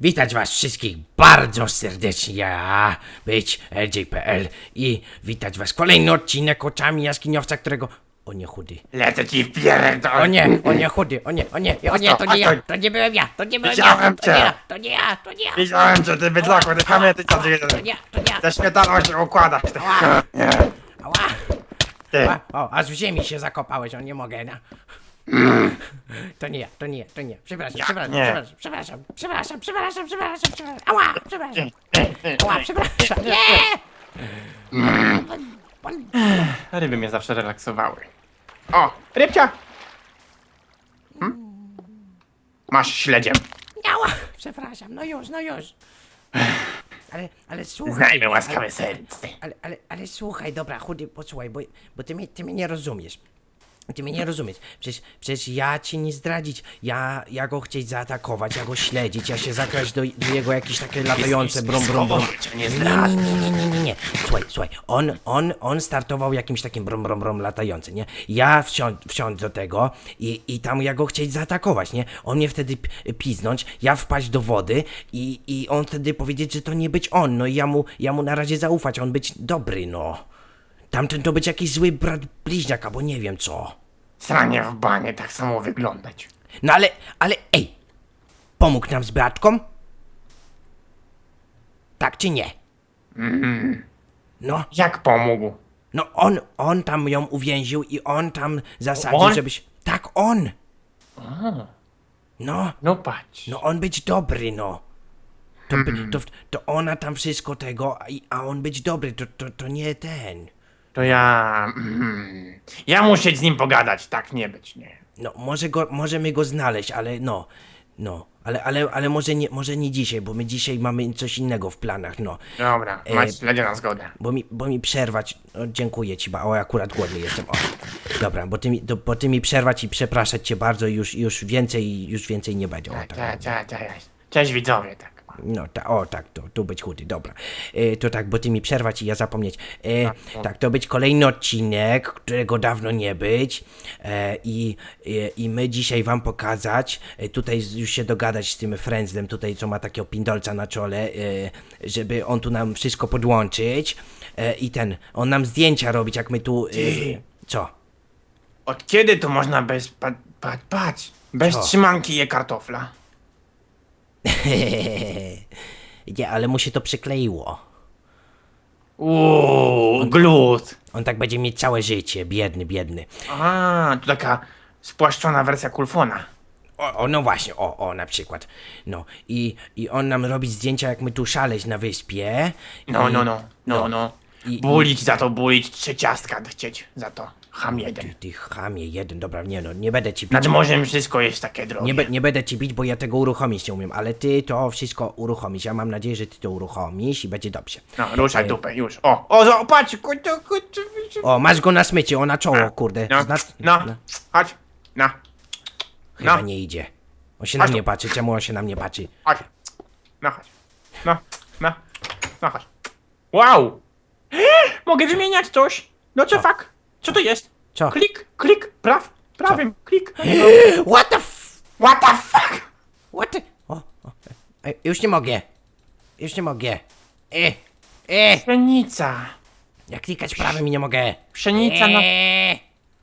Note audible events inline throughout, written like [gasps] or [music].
Witać was wszystkich bardzo serdecznie, ja być LJPL i witać was kolejny odcinek oczami jaskiniowca, którego... O nie, chudy. Lecę ci w pierdol. O nie, o nie, chudy, o nie, o nie, o nie, to nie ja, to nie byłem ja, to nie byłem ja, Widziałem to nie cię. ja, to nie ja, to nie ja, Widziałem, że ty bydlaku, ty pamiętaj co ty to nie to nie ja, Ze śmietaną się układasz. Ty. Nie. ała, Ty. ała, o, aż w ziemi się zakopałeś, o nie mogę, no. To nie ja, to nie ja, to nie ja, przepraszam, przepraszam, nie? przepraszam, przepraszam, przepraszam, przepraszam, przepraszam, ała, przepraszam, ała, przepraszam, nie! Ryby mnie zawsze relaksowały. O, rybcia! Hm? Masz śledziem. Ała, przepraszam, no już, no już. Ale, ale słuchaj. Znajmy łaskawe serce. Ale, ale, ale słuchaj, dobra, chudy, posłuchaj, bo, bo ty, mnie, ty mnie nie rozumiesz. Ty mnie nie rozumiesz. Przecież, przecież ja cię nie zdradzić. Ja, ja go chcieć zaatakować, ja go śledzić, ja się zakraść do, do jego jakieś takie latające brum brum brum. Nie Nie, nie, nie, nie, nie, nie. Słuchaj, słuchaj, on, on, on startował jakimś takim brum, brum, brum latający, nie? Ja wsiądź, wsiądź do tego i, i tam ja go chcieć zaatakować, nie? On mnie wtedy p- piznąć, ja wpaść do wody i, i on wtedy powiedzieć, że to nie być on, no i ja mu, ja mu na razie zaufać, on być dobry, no. Tamten to być jakiś zły brat bliźniak, albo nie wiem co. Sranie w banie tak samo wyglądać. No ale, ale ej, pomógł nam z bratką? Tak czy nie? No. Jak pomógł? No on, on tam ją uwięził i on tam zasadził, On? żebyś... Tak, on! No, No patrz. no on być dobry, no. To, by- to, to ona tam wszystko tego, a, i- a on być dobry, to, to, to nie ten. To ja... [clears throat] Ja muszę z nim pogadać, tak nie być, nie. No, może go, możemy go znaleźć, ale no, no. Ale, ale, ale może, nie, może nie dzisiaj, bo my dzisiaj mamy coś innego w planach, no. Dobra, E, śledzie na zgodę. Bo mi, bo mi przerwać. O, dziękuję ci, ba, o akurat głodny jestem. O. Dobra, bo ty, mi, to, bo ty mi przerwać i przepraszać cię bardzo już, już więcej, już więcej nie będzie. O, tak. Cia, cia, cia. Cześć widzowie, tak. No, ta, o tak, to, tu być chudy, dobra. E, to tak, bo ty mi przerwać i ja zapomnieć. E, tak, to być kolejny odcinek, którego dawno nie być. E, i, e, I my dzisiaj wam pokazać, e, tutaj już się dogadać z tym Friendsem, tutaj co ma takiego pindolca na czole, e, żeby on tu nam wszystko podłączyć. I ten, on nam zdjęcia robić, jak my tu... Co? Od kiedy to można bez... Pa, pa, patrz, bez Co? trzymanki je kartofla? [laughs] Nie, ale mu się to przykleiło. Uuu, glut. On tak będzie mieć całe życie, biedny, biedny. A, to taka spłaszczona wersja kulfona. O, o, no właśnie, o, o, na przykład. No, i, i on nam robi zdjęcia, jak my tu szaleć na wyspie. No, I, no, no, no, no. I- Bulić za to, bulić, trzy ciastka chcieć za to. Ham Ty, jeden. ty chamie, jeden, dobra, nie no, nie będę ci bić. Nad morzem wszystko jest takie drogie. Nie, be, nie będę ci bić, bo ja tego uruchomić nie umiem, ale ty to wszystko uruchomisz. Ja mam nadzieję, że ty to uruchomisz i będzie dobrze. No, ruszaj dupę, już. O, o, zo- patrz, kutu. O, masz go na smycie, o na czoło, kurde. No, Zna- no, chodź, no, Chyba no. nie idzie. On się na Chodź tu. mnie patrzy, czemu on się na mnie patrzy? chodź. No, chodź. No, no, no, chodź. Wow! [gasps] Mogę wymieniać coś? No co fuck? Co to jest? Co? Klik, klik, praw, prawym, klik. [gasps] What the f... What the fuck? What the... O, o, e, już nie mogę. Już nie mogę. E, e, Pszenica. jak klikać prawym i nie mogę. Pszenica na E,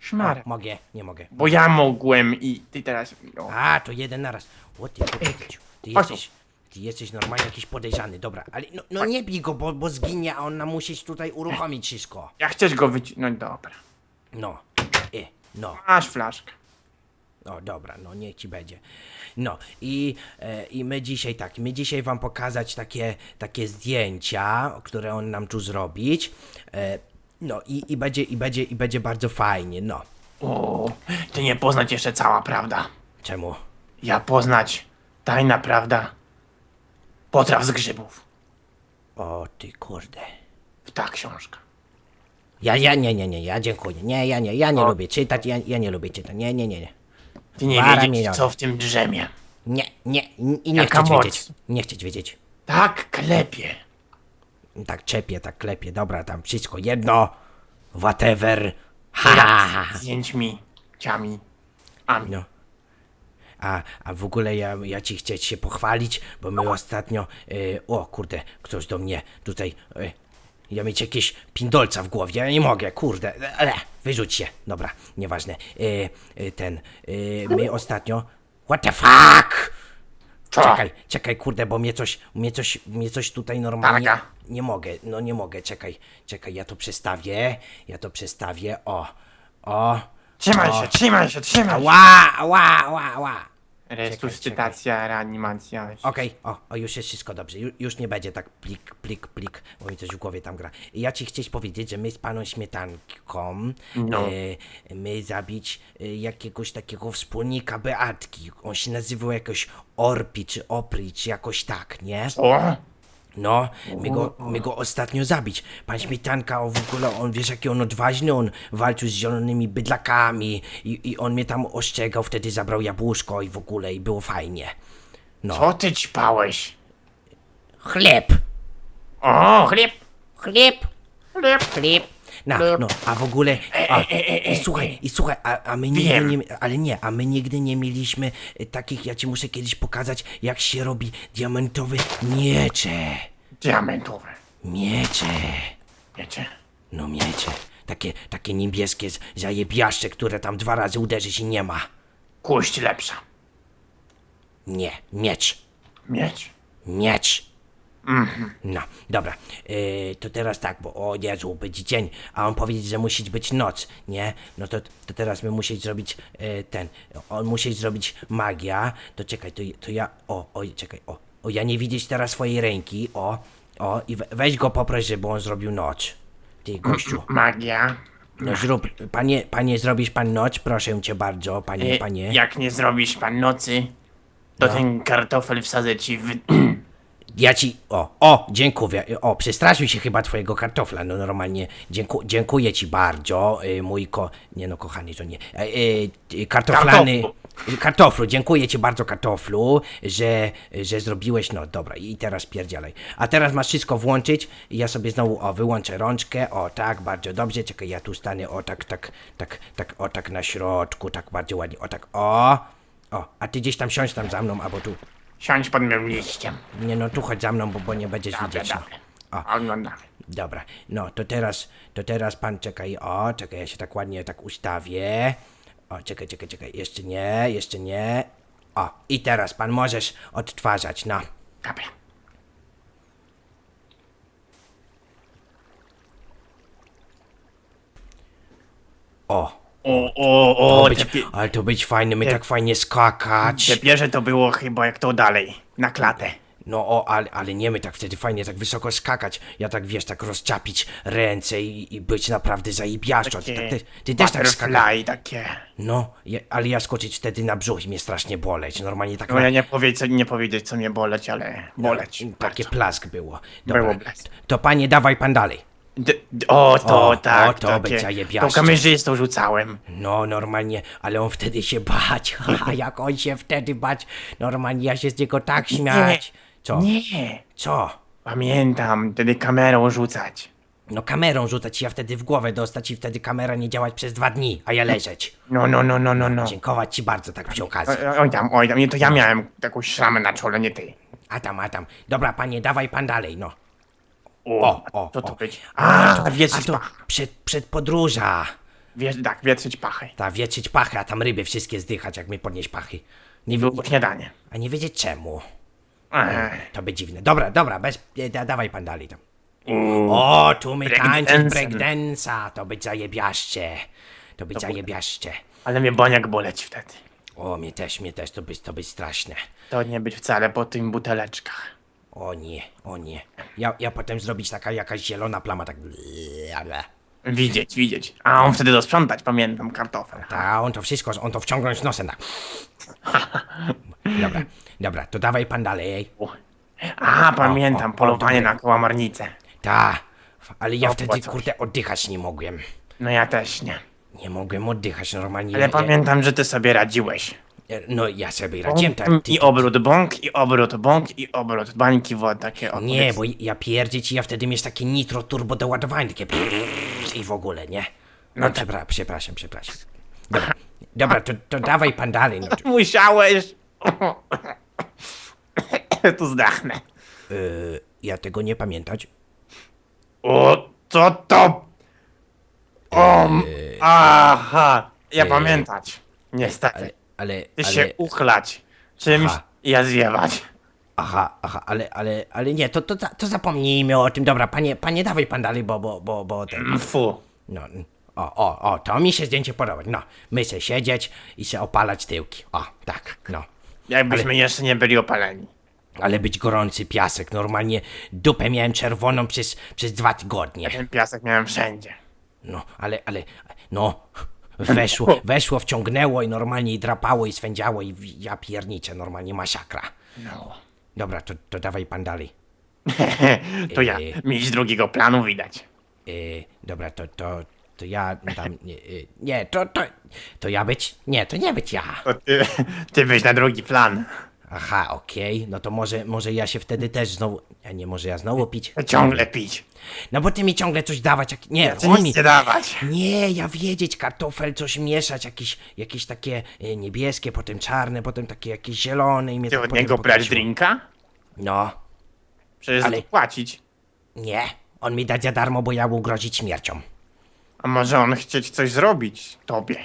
szmar. mogę, nie mogę. Bo ja mogłem i ty teraz... O. A, to jeden naraz. O ty, ty, ty, ty, ty Chodź tu. jesteś, ty jesteś normalnie jakiś podejrzany, dobra, ale no, no nie bij go, bo, bo zginie, a on nam musi tutaj uruchomić wszystko. Ja chcesz go wyciągnąć, dobra. No, e, no, Masz flaszkę. no dobra, no niech ci będzie. No i, e, i my dzisiaj tak, my dzisiaj wam pokazać takie, takie zdjęcia, które on nam tu zrobić. E, no i, i będzie, i będzie, i będzie bardzo fajnie, no. O, ty nie poznać jeszcze cała prawda. Czemu? Ja poznać tajna prawda potraw z grzybów. O ty kurde. W ta książka. Ja, ja, nie, nie, nie, ja dziękuję. Nie, ja nie, ja nie O. lubię czytać, ja, ja nie lubię czytać. Nie, nie, nie, nie. Ty nie Para wiedzieć, miliona. co w tym drzemie. Nie, nie, i nie Jaka chcieć moc? wiedzieć. Nie chcieć wiedzieć. Tak klepie. Tak czepie, tak klepie, dobra, tam wszystko jedno. Whatever. Ha, ha, ha. Zdjęćmi, ciami, ami. No. A, a w ogóle ja, ja ci chcieć się pochwalić, bo my ostatnio, y, o kurde, ktoś do mnie tutaj, y, ja mieć jakieś pindolca w głowie, ja nie mogę, kurde, ale wyrzuć się, dobra, nieważne, y, y, ten, y, my ostatnio, what the fuck? Co? Czekaj, czekaj, kurde, bo mnie coś, mnie coś, mnie coś tutaj normalnie... Nie mogę, no nie mogę, czekaj, czekaj, ja to przestawię, ja to przestawię, o, o, Trzymaj o. się, trzymaj się, trzymaj się. Ła, ła, ła, ła. Resuscytacja, reanimacja. Okej, o, o, już jest wszystko dobrze, Ju, już nie będzie tak plik, plik, plik, bo mi coś w głowie tam gra. Ja ci chcieć powiedzieć, że my z paną Śmietanką, No. e, my zabić e, jakiegoś takiego wspólnika Beatki, on się nazywał jakoś Orpi, czy Opri, czy jakoś tak, nie? O, No, my go, my go ostatnio zabić. Pan Śmietanka, on w ogóle, on wiesz jaki on odważny, on walczył z zielonymi bydlakami i, i on mnie tam ostrzegał, wtedy zabrał jabłuszko i w ogóle i było fajnie. No. co ty ćpałeś? Chleb! O, chleb, Chleb! chleb. Chleb! No, no, a w ogóle, a, i słuchaj, i słuchaj, a, a my nigdy Wiem. nie, ale nie, a my nigdy nie mieliśmy e, takich, ja ci muszę kiedyś pokazać, jak się robi diamentowe miecze. Diamentowe. Miecze. Wiecie? No miecze. Takie, takie niebieskie z- zajebiaszcze, które tam dwa razy uderzyć i nie ma. Kość lepsza. Nie, miecz. Mieć. Miecz. No, dobra. Yy, to teraz tak, bo o Jezu, być dzień, a on powiedzieć, że musi być noc, nie? No to, to teraz my musieć zrobić yy, ten, on musi zrobić magia, to czekaj, to, to ja, o, oj, czekaj, o, o, ja nie widzieć teraz swojej ręki, o, o, i we, weź go poproś, żeby on zrobił noc. Ty, gościu. Magia. No zrób, panie, panie, zrobisz pan noc? Proszę cię bardzo, panie, E, panie. Jak nie zrobisz pan nocy, to No. ten kartofel wsadzę ci w... [clears throat] Ja ci, o, o, dziękuję, o, przestraszył się chyba twojego kartofla, no normalnie, dzięku, dziękuję ci bardzo, y, mój ko, nie no, kochany, to nie, e, y, kartoflany, kartoflu, dziękuję ci bardzo, kartoflu, że, że zrobiłeś, no dobra, i teraz pierdzialaj. A teraz masz wszystko włączyć. I ja sobie znowu, o, wyłączę rączkę, o, tak, bardzo dobrze, czekaj, ja tu stanę, o, tak, tak, tak, tak, o, tak na środku, tak bardzo ładnie, o, tak, o, o, a ty gdzieś tam siądź tam za mną, albo tu. Siądź pod moim liściem. Nie no, tu chodź za mną, bo, bo nie będziesz Dobra, widzieć. No. dobra. Oglądamy. Dobra, no to teraz, to teraz pan czekaj, o, czekaj, ja się tak ładnie tak ustawię. O, czekaj, czekaj, czekaj, jeszcze nie, jeszcze nie. O, i teraz pan możesz odtwarzać, no. Dobra. O, O, o, o, być, te, pie- ale to być fajny, my tak fajnie skakać. te pierwsze to było chyba jak to dalej, na klatę. No o, ale, ale nie my tak wtedy fajnie tak wysoko skakać. Ja tak wiesz, tak rozczapić ręce i, i być naprawdę zajebiaszczo. Ty, tak, ty, ty też tak skakać. Butterfly takie. No, ja, ale ja skoczyć wtedy na brzuch i mnie strasznie boleć. Normalnie tak No ja nie, powiedz, nie powiedzieć co mnie boleć, ale boleć. Takie plask było. Było Dobra, blask. to panie, dawaj pan dalej. D- o, to O, tak, o, to takie. być zajebiaszcze. To kamerzystą rzucałem. No, normalnie, ale on wtedy się bać. [laughs] A jak on się wtedy bać, normalnie ja się z niego tak śmiać. Co? Nie. Co? Pamiętam, wtedy kamerą rzucać. No kamerą rzucać i ja wtedy w głowę dostać i wtedy kamera nie działać przez dwa dni, a ja leżeć. No, no, no, no, no, no. Dziękować ci bardzo tak przy okazji. O- Oj tam, oj tam, nie, to ja miałem taką szramę na czole, nie ty. A tam, a tam. Dobra, panie, dawaj pan dalej, no. O, O, o, co to być? A, to wietrzyć to przed, przed podróża. Wiesz, tak, wietrzyć pachę. Ta wietrzyć pachy, a tam ryby wszystkie zdychać, jak my podnieść pachy. Nie, wi- Było śniadanie. a nie wiedzieć czemu. Ech. To by dziwne. Dobra, dobra, bez, e, da, dawaj pan dalej tam. O, tu my tańczyć Breakdancem. breakdance'a, to być zajebiaszcze. To być zajebiaszcze. Ale mnie boniak boleć wtedy. O, mnie też, mnie też, to być, to być straszne. To nie być wcale po tym buteleczkach. O nie, o nie. Ja, ja potem zrobić taka jakaś zielona plama, tak... Widzieć, widzieć. A on wtedy dosprzątać, pamiętam, kartofel. Ta, on to wszystko, on to wciągnąć nosem, tak. Dobra, dobra, to dawaj pan dalej. A, pamiętam, o, o, polowanie na kałamarnicę. Ta, ale ja wtedy, kurde, oddychać nie mogłem. No ja też nie. Nie mogłem oddychać normalnie. Ale pamiętam, że ty sobie radziłeś. Ja, no ja sobie radziłem tak. Ty, I obrót bąk, i obrót bąk, i obrót bańki wod, takie o. nie, bo ja pierdzie ci, ja wtedy mieć takie nitro turbo doładowanie, takie i w ogóle, nie? No, przepra- przepraszam, przepraszam. Dobra, dobra to, to dawaj pan dalej, no. Musiałeś! [coughs] tu zdachnę. Yy, ja tego nie pamiętać. O, co to? O, m- aha, ja pamiętać. Niestety. Ale, ale, Ty ale, się uchlać czymś Aha. ja zjebać. aha, aha, ale, ale, ale nie, to, to, to, zapomnijmy o tym. Dobra, panie, panie, dawaj pan dalej, bo, bo, bo, bo ten, Mm, Fu. no, o, o, o, to mi się zdjęcie podoba. No, my se siedzieć i se opalać tyłki. O, tak, no. Jakbyśmy jeszcze nie byli opaleni. Ale być gorący piasek, normalnie dupę miałem czerwoną przez, przez dwa tygodnie. Ten piasek miałem wszędzie. No, ale, ale, no, weszło, weszło, wciągnęło i normalnie i drapało i swędziało i ja pierniczę, normalnie masakra. No. Dobra, to, to dawaj pan dalej. [laughs] to ja. Yy. Mieć drugiego planu widać. Yy, dobra, to, to, to ja tam, nie, yy, nie, to, to, to ja być, nie, to nie być ja. To ty, ty byś na drugi plan. Aha, okej, no to może, może ja się wtedy też znowu, ja nie, może ja znowu pić? Ciągle pić. No bo ty mi ciągle coś dawać, jak, nie, Czy on nic mi, nie dawać. Nie, ja wiedzieć, kartofel, coś mieszać, jakieś, jakieś takie e, niebieskie, potem czarne, potem takie jakieś zielone i mnie Ty to od potem niego brać pokręciło. drinka? No, Przecież Ale- Ale... płacić. nie, on mi da za darmo, bo ja mu grozić śmiercią. A może on chcieć coś zrobić tobie?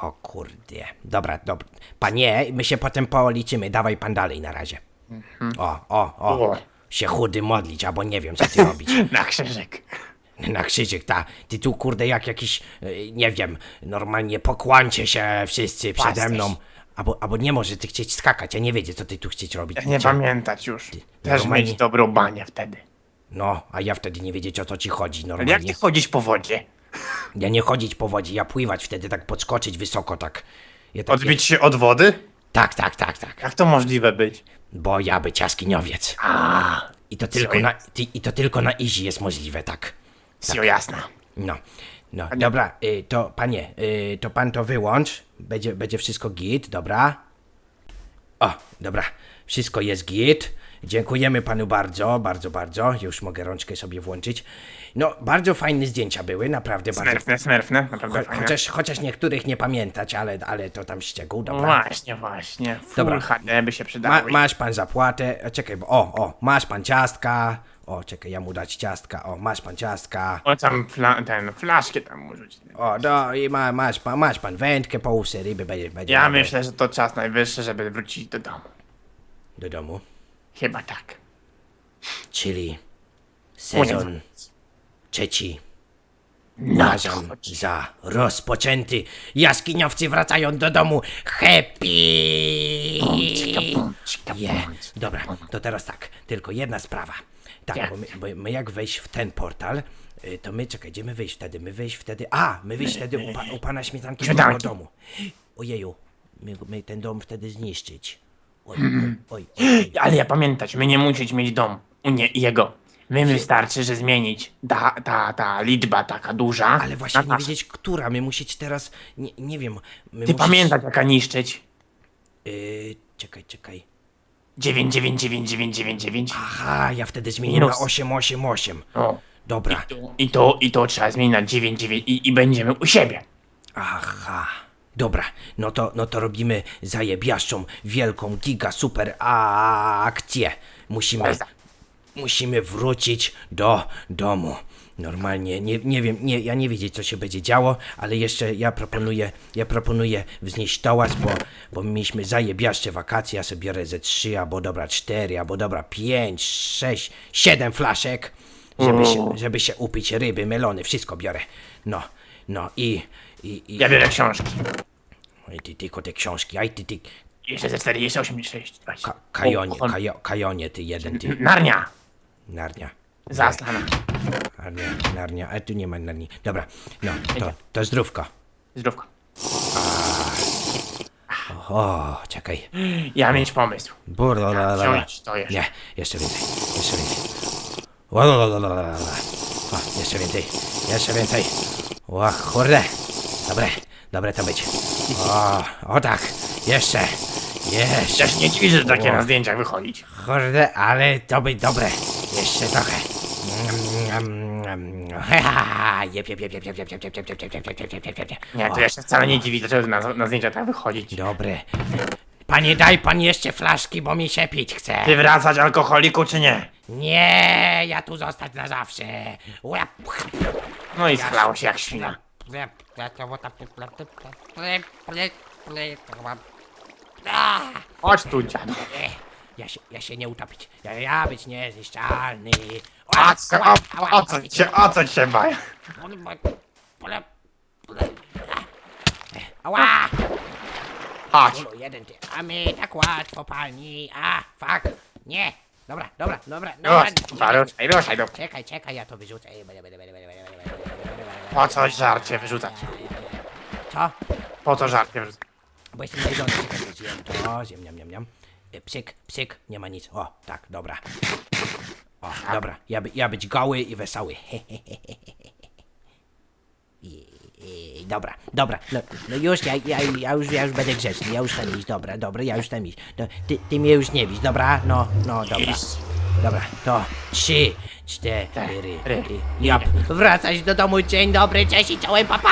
O kurde, dobra, dobra. Panie, my się potem policzymy, dawaj pan dalej na razie. O, o, o, się chudy modlić, albo nie wiem, co ty robić. [laughs] Na krzyżyk. Na krzyżyk, ta, ty tu kurde jak jakiś, e, nie wiem, normalnie pokłancie się wszyscy przede Pasterz. mną. Albo, albo nie może ty chcieć skakać, ja nie wiedzieć, co ty tu chcieć robić. Nie Cia- pamiętać już. Też normalnie- mieć dobrą banię wtedy. No, a ja wtedy nie wiedzieć o co ci chodzi Ale normalnie. jak ty chodzić po wodzie? Ja nie chodzić po wodzie, ja pływać wtedy, tak podskoczyć wysoko, tak. Ja tak Odbić się od wody? Tak, tak, tak, tak. Jak to możliwe być? Bo ja być jaskiniowiec. A, I to tylko na, ty, i to tylko na easy jest możliwe, tak. sio jasna. No. No, dobra, y, to panie, y, to pan to wyłącz. Będzie, będzie wszystko git, dobra? O, dobra, wszystko jest git. Dziękujemy panu bardzo, bardzo, bardzo. Już mogę rączkę sobie włączyć. No, bardzo fajne zdjęcia były, naprawdę bardzo. Smerfne, smerfne, naprawdę Cho, fajne. chociaż, chociaż niektórych nie pamiętać, ale, ale to tam szczegół, dobra. Właśnie, właśnie. Full Dobra. HD by się Ma, przydało. masz pan zapłatę, e, czekaj, bo, o, o, masz pan ciastka. O, czekaj, ja mu dać ciastka, o, masz pan ciastka. O tam fla ten, flaszkę tam mu rzucić. O, no i ma, masz, pan, masz pan wędkę, połusy ryby, będzie, będzie Ja myślę, że to czas najwyższy, żeby wrócić do domu. do domu. Chyba tak. Czyli sezon trzeci No, uważam za rozpoczęty. Jaskiniowcy wracają do domu. Happy! Yeah. Dobra, to teraz tak, tylko jedna sprawa. Tak, Jak? bo my, bo my jak wejść w ten portal, y, to my, czekaj, gdzie my wyjść wtedy? My wyjść wtedy, a, my wyjść wtedy u, pa, u pana Śmietanki do Śmietanki. domu. Ojeju, my, my ten dom wtedy zniszczyć. Oj, oj, oj, oj. Ale ja pamiętać, my nie musieć mieć dom. U nie jego. My wystarczy, że zmienić ta, ta, ta liczba taka duża. Ale właśnie nie wiedzieć, która. My musieć teraz, nie, nie wiem. My Ty musieć, pamiętać jaka niszczyć. Yy, czekaj, czekaj. 99999. Aha, ja wtedy zmieniłem na Minus. 888. O. Dobra. I to, i to trzeba zmienić na 99 i, i będziemy u siebie. Aha. Dobra, no to, no to robimy zajebiaszczą, wielką, giga, super akcję. Musimy, musimy wrócić do domu. Normalnie, nie, nie wiem, nie, ja nie wiedzieć co się będzie działo, ale jeszcze ja proponuję, ja proponuję wznieść tołas, bo, bo mieliśmy zajebiaszcze wakacje, ja sobie biorę ze trzy, albo dobra cztery, albo dobra pięć, sześć, siedem flaszek, żeby się, żeby się upić ryby, melony, wszystko biorę. No, no i, i, i Ja biorę książki. Ty tylko te książki, aj ty, ty, Jeszcze ze 4, jeszcze 8, 6, 20. ka, kajonie, O, kajo, kajonie, ty jeden, ty, Narnia. narnia. Zaslana. Narnia, narnia, a tu nie ma narni. Dobra, no, to, to zdrówko. Zdrówko. O, czekaj. Ja mieć pomysł. Burlalala. Wziąć to jeszcze. Nie, jeszcze więcej, jeszcze więcej. Łalalala. O, jeszcze więcej, jeszcze więcej. O, kurde. Dobre, dobre to być. O, o tak, jeszcze, jeszcze. Się nie dziwię, że takie na zdjęciach wychodzić. Kurde, ale to by dobre. Jeszcze trochę. Jep, jep, jep, jep, jep, jep, jep, jep, jep, jep, jep, jep, jep, jep, jep, jep, jep. Nie, to ja się wcale nie dziwię, dlaczego na, na zdjęciach tak wychodzić. Dobre. Panie daj pan jeszcze flaszki, bo mi się pić chce. Ty wracać alkoholiku czy nie? Nie, ja tu zostać na zawsze. No i schlało się jak świnia. Chodź tu, dziadu. Ja się, ja się nie utopić. Ja, ja być niezniszczalny. O co, o, o co cię, o co cię baj? Ała! Chodź. Bólu, jeden ty. A my tak łatwo palni. A, fuck. Nie. Dobra, dobra, dobra. dobra. Ruszaj, ruszaj, ruszaj. Czekaj, czekaj, ja to wyrzucę. Ej, bele, bele, bele, bele. Po co żarcie wyrzucać? Co? Po co żarcie wyrzucać? Bo jestem najdący, czekaj, zjem to, zjem, niam, niam, niam. E, Psyk, psyk, nie ma nic. O, tak, dobra. O, dobra, ja, by, ja być goły i wesoły. [laughs] I, i, dobra, dobra, no, no już, ja, ja, ja już, ja już będę grzeczny, ja już chcę iść, dobra, dobra, ja już chcę iść. No, ty, ty mnie już nie widzisz, dobra? No, no, dobra. Iść. Dobra, to trzy, cztery, i- jap. Wracać do domu, dzień dobry, cześć i czołem, papa!